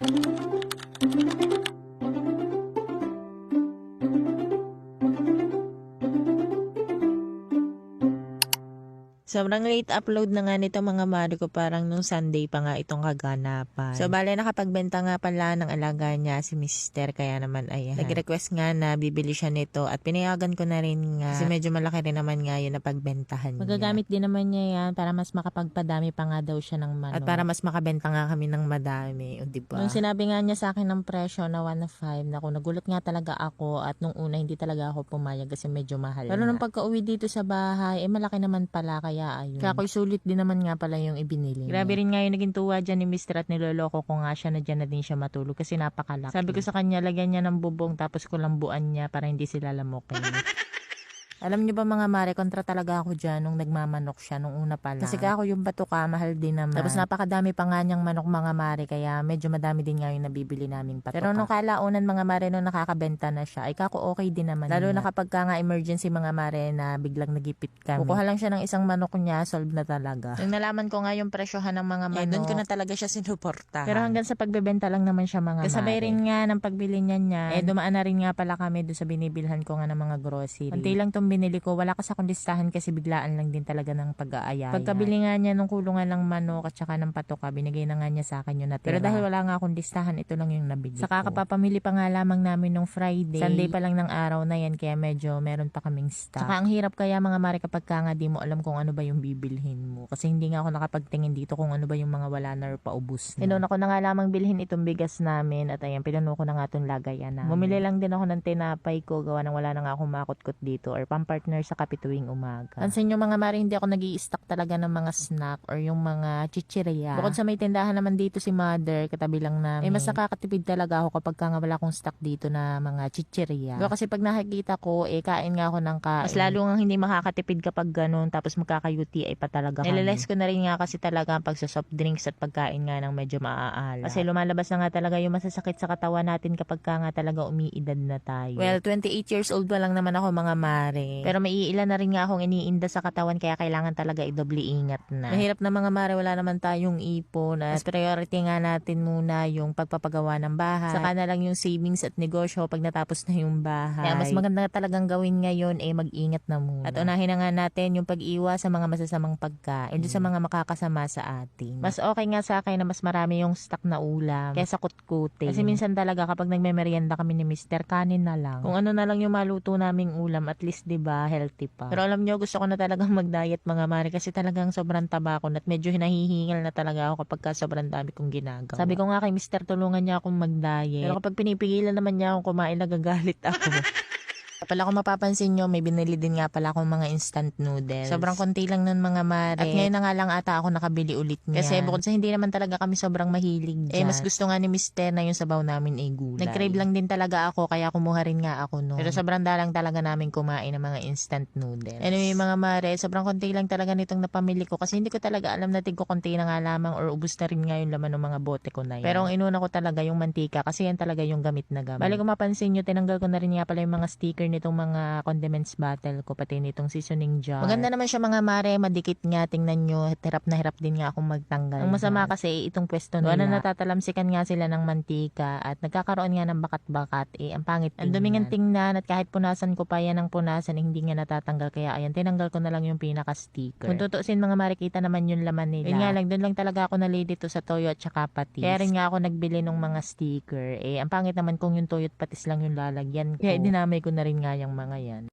Música Sobrang late upload na nga nito mga mari ko parang nung Sunday pa nga itong kaganapan. So bale nakapagbenta nga pala ng alaga niya si Mister kaya naman ayan. Nag-request nga na bibili siya nito at pinayagan ko na rin nga kasi medyo malaki rin naman nga yun na pagbentahan niya. Magagamit din naman niya yan para mas makapagpadami pa nga daw siya ng manok. At para mas makabenta nga kami ng madami, o di ba? Nung sinabi nga niya sa akin ng presyo na 1 na 5, naku, nagulat nga talaga ako at nung una hindi talaga ako pumayag kasi medyo mahal Pero na. nung pagka-uwi dito sa bahay, eh malaki naman pala kaya ayun. Kaya ako'y sulit din naman nga pala yung ibinili Grabe rin nga yung naging tuwa dyan ni Mr. at niloloko ko nga siya na dyan na din siya matulog kasi napakalaki. Sabi ko sa kanya, lagyan niya ng bubong tapos kulambuan niya para hindi sila lamukin. Alam niyo ba mga mare, kontra talaga ako dyan nung nagmamanok siya nung una pa lang. Kasi ako yung batuka, mahal din naman. Tapos napakadami pa nga niyang manok mga mare, kaya medyo madami din nga yung nabibili naming patuka. Pero nung kalaunan mga mare, nung nakakabenta na siya, ay kako okay din naman. Lalo na kapag ka nga emergency mga mare na biglang nagipit kami. Kukuha lang siya ng isang manok niya, solve na talaga. Nung nalaman ko nga yung presyohan ng mga manok, eh, doon ko na talaga siya sinuportahan. Pero hanggang sa pagbebenta lang naman siya mga Kasabay rin nga ng pagbili niya niya. Eh, dumaan na rin nga pala kami doon sa binibilhan ko nga ng mga grocery. Kunti lang tong binili ko. Wala kasi akong listahan kasi biglaan lang din talaga ng pag-aayaya. Pagkabili nga niya nung kulungan ng manok at saka ng patoka, binigay na nga niya sa akin yung natira. Pero dahil wala nga akong listahan, ito lang yung nabili Saka ko. kapapamili pa nga lamang namin nung Friday. Sunday pa lang ng araw na yan, kaya medyo meron pa kaming stock. Saka ang hirap kaya mga mare kapag ka nga di mo alam kung ano ba yung bibilhin mo. Kasi hindi nga ako nakapagtingin dito kung ano ba yung mga wala na or paubos na. Inuna ko na nga lamang bilhin itong bigas namin at ayan, pinuno ko na nga itong lagayan namin. Bumili lang din ako ng tinapay ko, gawa ng wala na nga akong makutkot dito or pampartner sa kape tuwing umaga. Pansin nyo mga mare, hindi ako nag stock talaga ng mga snack or yung mga chichirya. Bukod sa may tindahan naman dito si mother, katabi lang namin. Eh, mas nakakatipid talaga ako kapag ka nga wala akong stock dito na mga chichirya. Diba, kasi pag nakikita ko, eh, kain nga ako ng kain. Mas lalo nga hindi makakatipid kapag ganun, tapos magkaka-UTI pa talaga kami. Nililess ko na rin nga kasi talaga ang pagsasoft drinks at pagkain nga ng medyo maaala. Kasi lumalabas na nga talaga yung masasakit sa katawan natin kapag ka nga talaga umiidad na tayo. Well, 28 years old pa lang naman ako mga mare. Pero may iilan na rin nga akong iniinda sa katawan kaya kailangan talaga i-doble ingat na. Mahirap na mga mare, wala naman tayong ipon. At priority nga natin muna yung pagpapagawa ng bahay. Saka na lang yung savings at negosyo pag natapos na yung bahay. Kaya mas maganda talagang gawin ngayon eh mag-ingat na muna. At unahin na nga natin yung pag-iwas sa mga masasamang pagkain. Doon sa mga makakasama sa atin. Mas okay nga sa akin na mas marami yung stock na ulam kaysa kutkutin. Kasi minsan talaga kapag nagme-merienda kami ni Mr. kanin na lang. Kung ano na lang yung maluto naming ulam, at least 'di ba healthy pa. Pero alam nyo, gusto ko na talagang mag-diet mga mare kasi talagang sobrang taba ko at medyo hinahihingal na talaga ako kapag ka sobrang dami kong ginagawa. Sabi ko nga kay Mr. tulungan niya akong mag-diet. Pero kapag pinipigilan naman niya akong kumain, nagagalit ako. Pala kung mapapansin nyo, may binili din nga pala akong mga instant noodles. Sobrang konti lang nun mga mare. At ngayon na nga lang ata ako nakabili ulit niya. Kasi bukod sa hindi naman talaga kami sobrang mahilig dyan. Eh, mas gusto nga ni Mister na yung sabaw namin ay gulay. Nag-crave lang din talaga ako, kaya kumuha rin nga ako no. Pero sobrang dalang talaga namin kumain ng mga instant noodles. Anyway mga mare, sobrang konti lang talaga nitong napamili ko kasi hindi ko talaga alam na tigko konti na nga lamang or ubus na rin nga yung laman ng mga bote ko na yan. Pero ang inuna ko talaga yung mantika kasi yan talaga yung gamit na gamit. Bali kung mapansin nyo, tinanggal ko na rin nga pala yung mga sticker nitong mga condiments bottle ko, pati nitong seasoning jar. Maganda naman siya mga mare, madikit nga, tingnan nyo, hirap na hirap din nga akong magtanggal. Ang masama kasi itong pwesto nila. na natatalamsikan nga sila ng mantika at nagkakaroon nga ng bakat-bakat. Eh, ang pangit tingnan. Ang duming tingnan at kahit punasan ko pa yan ng punasan, eh, hindi nga natatanggal. Kaya ayan, tinanggal ko na lang yung pinaka-sticker. Kung tutusin mga mare, kita naman yung laman nila. Yun nga lang, doon lang talaga ako nalili dito sa toyo at saka patis. Kaya rin nga ako nagbili ng mga sticker. Eh, ang pangit naman kung yung toyo at patis lang yung lalagyan ko. Kaya dinamay ko na rin nga yung mga yan.